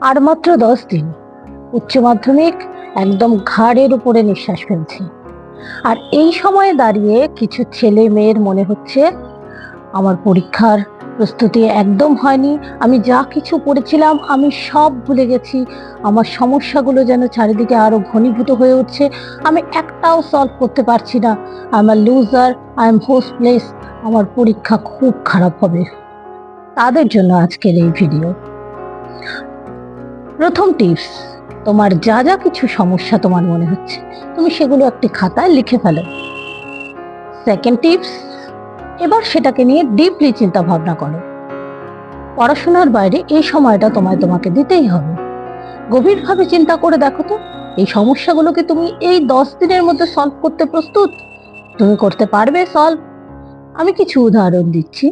আর মাত্র দশ দিন। উচ্চ মাধ্যমিক একদম ঘাড়ের উপরে নিঃশ্বাস ফেলছে। আর এই সময়ে দাঁড়িয়ে কিছু ছেলে মেয়ের মনে হচ্ছে, আমার পরীক্ষার প্রস্তুতি একদম হয়নি, আমি যা কিছু পড়েছিলাম, আমি সব ভুলে গেছি, আমার সমস্যাগুলো যেন চারিদিকে আরও ঘনীভূত হয়ে উঠছে, আমি একটাও সলভ করতে পারছি না আমার লুজার আই এম হোস্টলেস আমার পরীক্ষা খুব খারাপ হবে। তাদের জন্য আজকের এই ভিডিও প্রথম টিপস তোমার যা যা কিছু সমস্যা তোমার মনে হচ্ছে, তুমি সেগুলো একটি খাতায় লিখে ফেলো। সেকেন্ড টিপস এবার সেটাকে নিয়ে ডিপলি চিন্তা ভাবনা করো। পড়াশোনার বাইরে এই সময়টা তোমায় তোমাকে দিতেই হবে। গভীরভাবে চিন্তা করে দেখো তো, এই সমস্যাগুলোকে তুমি এই দশ দিনের মধ্যে সলভ করতে প্রস্তুত? তুমি করতে পারবে সলভ আমি কিছু উদাহরণ দিচ্ছি।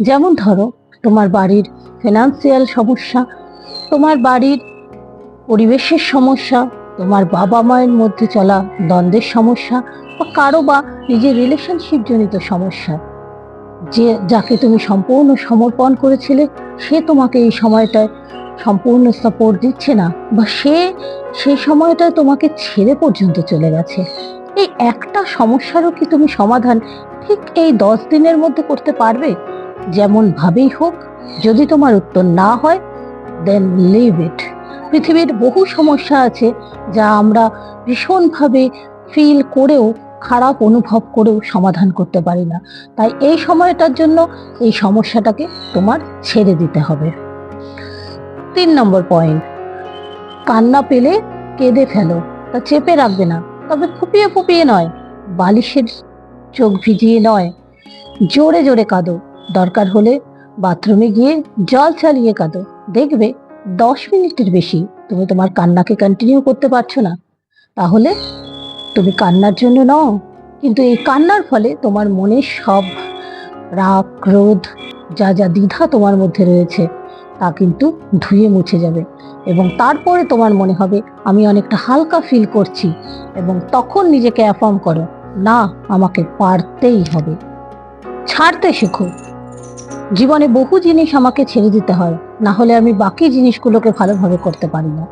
যেমন ধরো, তোমার বাড়ির ফিনান্সিয়াল সমস্যা তোমার বাড়ির পরিবেশের সমস্যা, তোমার বাবা মায়ের মধ্যে চলা দ্বন্দ্বের সমস্যা বা কারও বা নিজের রিলেশনশিপ জনিত সমস্যা, যে যাকে তুমি সম্পূর্ণ সমর্পণ করেছিলে, সে তোমাকে এই সময়টায় সম্পূর্ণ সাপোর্ট দিচ্ছে না বা সে সেই সময়টায় তোমাকে ছেড়ে পর্যন্ত চলে গেছে। এই একটা সমস্যারও কি তুমি সমাধান ঠিক এই দশ দিনের মধ্যে করতে পারবে? যেমন ভাবেই হোক, যদি তোমার উত্তর না হয় দেন লিভ ইট পৃথিবীর বহু সমস্যা আছে যা আমরা ভীষণভাবে ফিল করেও, খারাপ অনুভব করেও সমাধান করতে পারি না। তাই এই সময়টার জন্য এই সমস্যাটাকে তোমার ছেড়ে দিতে হবে। তিন নম্বর পয়েন্ট কান্না পেলে কেঁদে ফেলো, তা চেপে রাখবে না। তবে ফুপিয়ে ফুপিয়ে নয়, বালিশের চোখ ভিজিয়ে নয়, জোরে জোরে কাঁদো। দরকার হলে বাথরুমে গিয়ে জল চালিয়ে কাঁদো। দেখবে দশ মিনিটের বেশি তুমি তোমার কান্নাকে কন্টিনিউ করতে পারছ না। তাহলে তুমি কান্নার জন্য নও, কিন্তু এই কান্নার ফলে তোমার মনে সব রাগ, ক্রোধ, যা যা দ্বিধা তোমার মধ্যে রয়েছে, তা কিন্তু ধুয়ে মুছে যাবে। এবং তারপরে তোমার মনে হবে, আমি অনেকটা হালকা ফিল করছি। এবং তখন নিজেকে অ্যাফর্ম করো, না, আমাকে পারতেই হবে। ছাড়তে শেখো। জীবনে বহু জিনিস আমাকে ছেড়ে দিতে হয়। না হলে আমি বাকি জিনিসগুলোকে ভালোভাবে করতে পারি না।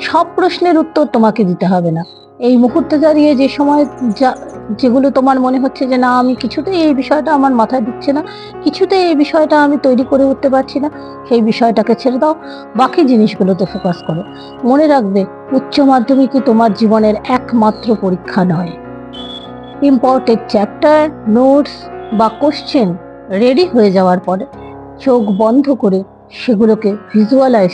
সব প্রশ্নের উত্তর তোমাকে দিতে হবে না। এই মুহূর্তে দাঁড়িয়ে যে সময় যা, যেগুলো তোমার মনে হচ্ছে যে না, আমি কিছুতেই এই বিষয়টা আমার মাথায় ঢুকছে না, কিছুতেই এই বিষয়টা আমি তৈরি করে উঠতে পারছি না, সেই বিষয়টাকে ছেড়ে দাও। বাকি জিনিসগুলোতে ফোকাস করো। মনে রাখবে, উচ্চ মাধ্যমিকই তোমার জীবনের একমাত্র পরীক্ষা নয়। ইম্পর্টেন্ট চ্যাপ্টার নোটস বা কোশ্চেন রেডি হয়ে যাওয়ার পরে চোখ বন্ধ করে সেগুলোকে ভিজুয়ালাইজ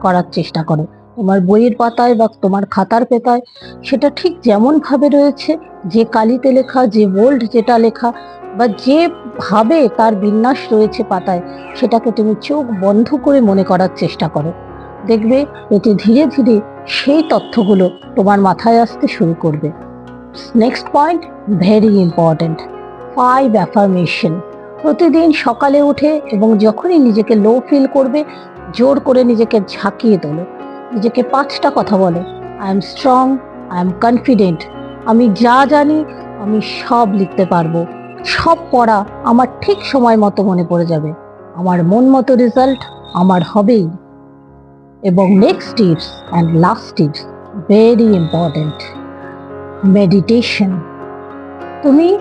করার চেষ্টা করো। তোমার বইয়ের পাতায় বা তোমার খাতার পেতায় সেটা ঠিক যেমনভাবে রয়েছে, যে কালিতে লেখা, যে বোল্ড যেটা লেখা বা যেভাবে তার বিন্যাস রয়েছে পাতায়, সেটাকে তুমি চোখ বন্ধ করে মনে করার চেষ্টা করো। দেখবে এতে ধীরে ধীরে সেই তথ্যগুলো তোমার মাথায় আসতে শুরু করবে। Next point very important five affirmation প্রতিদিন সকালে উঠে এবং যখনই নিজেকে লো ফিল করবে, জোর করে নিজেকে ঝাঁকিয়ে তোলো। নিজেকে পাঁচটা কথা বলো I am strong I am confident আমি যা জানি, আমি সব লিখতে পারব। সব পড়া আমার ঠিক সময় মতো মনে পড়ে যাবে। আমার মন মতো রেজাল্ট আমার হবেই। এবং next tips and last tips very important meditation তুমি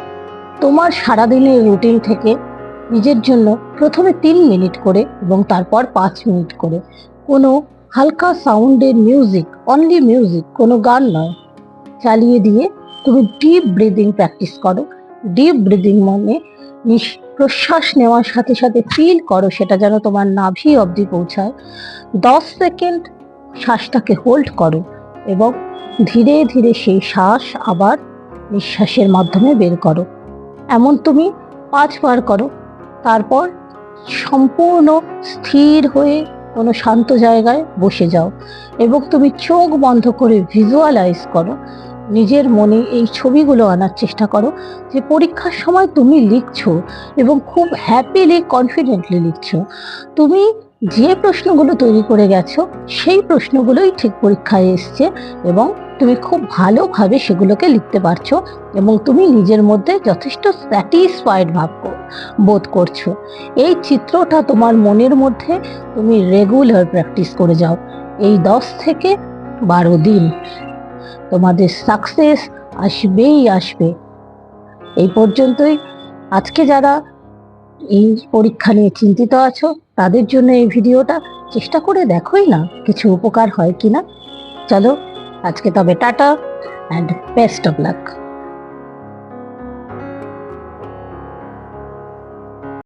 তোমার সারাদিনের রুটিন থেকে নিজের জন্য প্রথমে তিন মিনিট করে এবং তারপর পাঁচ মিনিট করে। কোনো হালকা সাউন্ডের মিউজিক অনলি মিউজিক কোনো গান নয়। চালিয়ে দিয়ে তুমি ডিপ ব্রিদিং প্র্যাকটিস করো। ডিপ ব্রিদিং মানে প্রশ্বাস নেওয়ার সাথে সাথে ফিল করো সেটা যেন তোমার নাভি অবধি পৌঁছায়। দশ সেকেন্ড শ্বাসটাকে হোল্ড করো এবং ধীরে ধীরে সেই শ্বাস আবার নিঃশ্বাসের মাধ্যমে বের করো। এমন তুমি পাঁচবার করো। তারপর সম্পূর্ণ স্থির হয়ে কোনো শান্ত জায়গায় বসে যাও এবং তুমি চোখ বন্ধ করে ভিজুয়ালাইজ করো। নিজের মনে এই ছবিগুলো আনার চেষ্টা করো যে পরীক্ষার সময় তুমি লিখছো এবং খুব হ্যাপিলি কনফিডেন্টলি লিখছো। তুমি যে প্রশ্নগুলো তৈরি করে গেছো, সেই প্রশ্নগুলোই ঠিক পরীক্ষায় এসছে এবং তুমি খুব ভালোভাবে সেগুলোকে লিখতে পারছ এবং তুমি নিজের মধ্যে যথেষ্ট স্যাটিসফাইড ভাব। কর- বোধ করছ। এই চিত্রটা তোমার মনের মধ্যে তুমি রেগুলার প্র্যাকটিস করে যাও। এই দশ থেকে বারো দিন তোমাদের সাকসেস আসবেই আসবে। এই পর্যন্তই। আজকে যারা এই পরীক্ষা নিয়ে চিন্তিত আছো, তাদের জন্য এই ভিডিওটা চেষ্টা করে দেখোই না কিছু উপকার হয় কিনা। চলো, আজকে তবে tata and best of luck